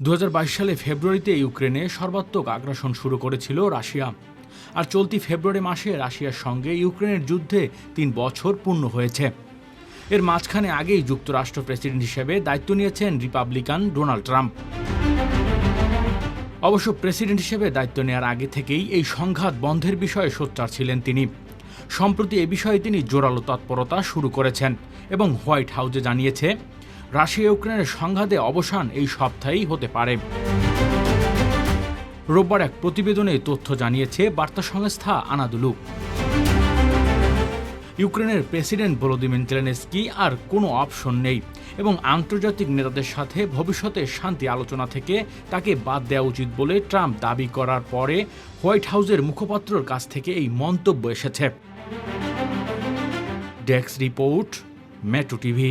দু হাজার বাইশ সালে ফেব্রুয়ারিতে ইউক্রেনে সর্বাত্মক আগ্রাসন শুরু করেছিল রাশিয়া। আর চলতি ফেব্রুয়ারি মাসে রাশিয়ার সঙ্গে ইউক্রেনের যুদ্ধে তিন বছর পূর্ণ হয়েছে। এর মাঝখানে আগেই যুক্তরাষ্ট্র প্রেসিডেন্ট হিসেবে দায়িত্ব নিয়েছেন রিপাবলিকান ডোনাল্ড ট্রাম্প। অবশ্য প্রেসিডেন্ট হিসেবে দায়িত্ব নেওয়ার আগে থেকেই এই সংঘাত বন্ধের বিষয়ে সোচ্চার ছিলেন তিনি। সম্প্রতি এ বিষয়ে তিনি জোরালো তৎপরতা শুরু করেছেন এবং হোয়াইট হাউসে জানিয়েছে রাশিয়া ইউক্রেনের সংঘাতে অবসান এই সপ্তাহেই হতে পারে। রোববার এক প্রতিবেদনে তথ্য জানিয়েছে বার্তা সংস্থা আনাদুলু। ইউক্রেনের প্রেসিডেন্ট ভলোদিমির জেলেনস্কি আর কোনো অপশন নেই এবং আন্তর্জাতিক নেতাদের সাথে ভবিষ্যতে শান্তি আলোচনা থেকে তাকে বাদ দেওয়া উচিত বলে ট্রাম্প দাবি করার পরে হোয়াইট হাউসের মুখপাত্রর কাছ থেকে এই মন্তব্য এসেছে। Desk report, Metro TV.